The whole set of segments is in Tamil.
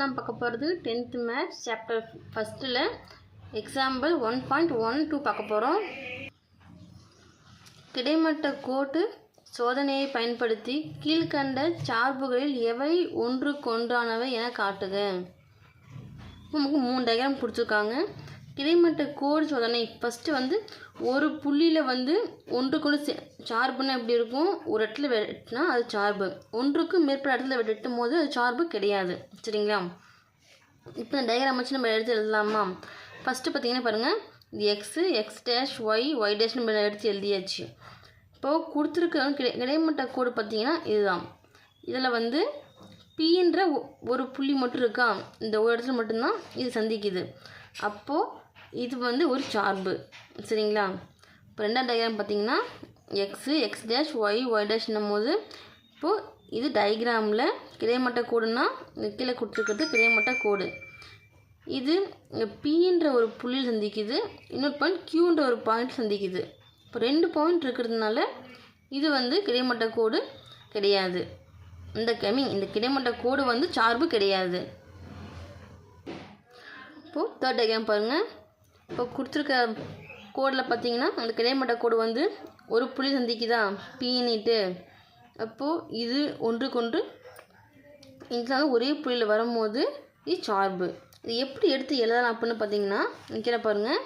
நம்ம பார்க்க போகிறது டென்த்து மேத்ஸ் சாப்டர் ஃபஸ்ட்டில் example one point one two பார்க்க போகிறோம். கிடைமட்ட கோட்டு சோதனையை பயன்படுத்தி கீழ்கண்ட சார்புகளில் எவை ஒன்றுக்கொன்றானவை என காட்டுக. நமக்கு மூணு டயக்ராம் கொடுத்துருக்காங்க. கிடைமட்ட கோடு சோதனை ஃபஸ்ட்டு வந்து ஒரு புள்ளியில் வந்து ஒன்றுக்கு சே சார்புன்னா எப்படி இருக்கும்? ஒரு இடத்துல வெட்டினா அது சார்பு. ஒன்றுக்கும் மேற்பட்ட இடத்துல வெட்டும் போது அது சார்பு கிடையாது. சரிங்களா? இப்போ இந்த டயக்ராம் வச்சு நம்ம எடுத்து எழுதலாமா? ஃபஸ்ட்டு பார்த்தீங்கன்னா பாருங்கள் இது x x dash y y dash நம்ம எடுத்து எழுதியாச்சு. இப்போது கொடுத்துருக்க கிடை கிடைமட்ட கோடு பார்த்தீங்கன்னா இதுதான். இதில் வந்து பீன்ற ஒரு புள்ளி மட்டும் இருக்கா? இந்த ஒரு இடத்துல மட்டும்தான் இது சந்திக்குது. அப்போது இது வந்து ஒரு சார்பு. சரிங்களா? இப்போ ரெண்டாம் டயக்ராம் பார்த்தீங்கன்னா x x dash y y டேஷ்னும் போது இப்போது இது டயக்ராமில் கிடைமட்ட கோடுன்னா கீழே கொடுத்துருக்கிறது கிடைமட்ட கோடு. இது பின்ற பீன்ற ஒரு புள்ளியில் சந்திக்குது இன்னொரு பாயிண்ட் கியூன்ற ஒரு பாயிண்ட் சந்திக்குது. இப்போ ரெண்டு பாயிண்ட் இருக்கிறதுனால இது வந்து கிடைமட்ட கோடு கிடையாது. இந்த கமிங் இந்த கிடைமட்ட கோடு வந்து சார்பு கிடையாது. இப்போது தேர்ட் டயக்ராம் பாருங்கள் இப்போ கொடுத்துருக்க கோடில் பார்த்தீங்கன்னா அந்த கிடைமட்ட கோடு வந்து ஒரு புள்ளி சந்திக்குதா? பீனிட்டு அப்போது இது ஒன்றுக்கொன்று இதுக்காக ஒரே புள்ளியில் வரும்போது இது சார்பு. இது எப்படி எடுத்து எழுதலாம் அப்படின்னு பார்த்தீங்கன்னா நிற்கிற பாருங்கள்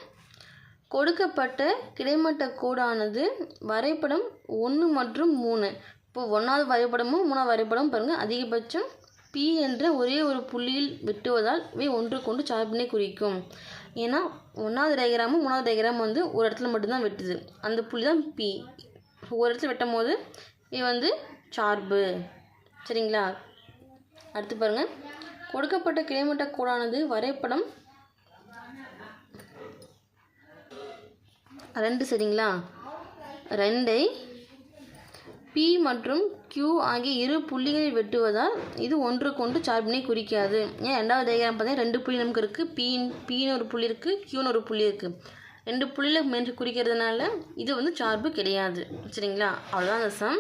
கொடுக்கப்பட்ட கிடைமட்ட கோடானது வரைபடம் ஒன்று மற்றும் மூணு. இப்போ ஒன்றாவது வரைபடமும் மூணாவது வரைபடமும் பாருங்கள் அதிகபட்சம் பி என்ற ஒரே ஒரு புள்ளியில் வெட்டுவதால் இவை ஒன்றுக்கொண்டு சார்பினை குறிக்கும். ஏன்னா ஒன்றாவது டயக்ராமும் மூணாவது டயக்ராம் வந்து ஒரு இடத்துல மட்டும்தான் வெட்டுது. அந்த புள்ளி தான் பி. ஒரு இடத்துல வெட்டும் போது இது வந்து சார்பு. சரிங்களா? அடுத்து பாருங்கள் கொடுக்கப்பட்ட கிடைமட்ட கோடானது வரைபடம் ரெண்டு சரிங்களா? ரெண்டை பி மற்றும் கியூ ஆகிய இரு புள்ளிகளை வெட்டுவதால் இது ஒன்றுக்கொன்று சார்பினை குறிக்காது. ஏன்? ரெண்டாவது டயக்ராம் பார்த்தீங்கன்னா ரெண்டு புள்ளி நமக்கு இருக்குது பீன் பின்னு ஒரு புள்ளி இருக்குது கியூன்னு ஒரு புள்ளி இருக்குது ரெண்டு புள்ளியில் மென்று குறிக்கிறதுனால இது வந்து சார்பு கிடையாது. சரிங்களா? அவ்வளோதான் அந்த சம்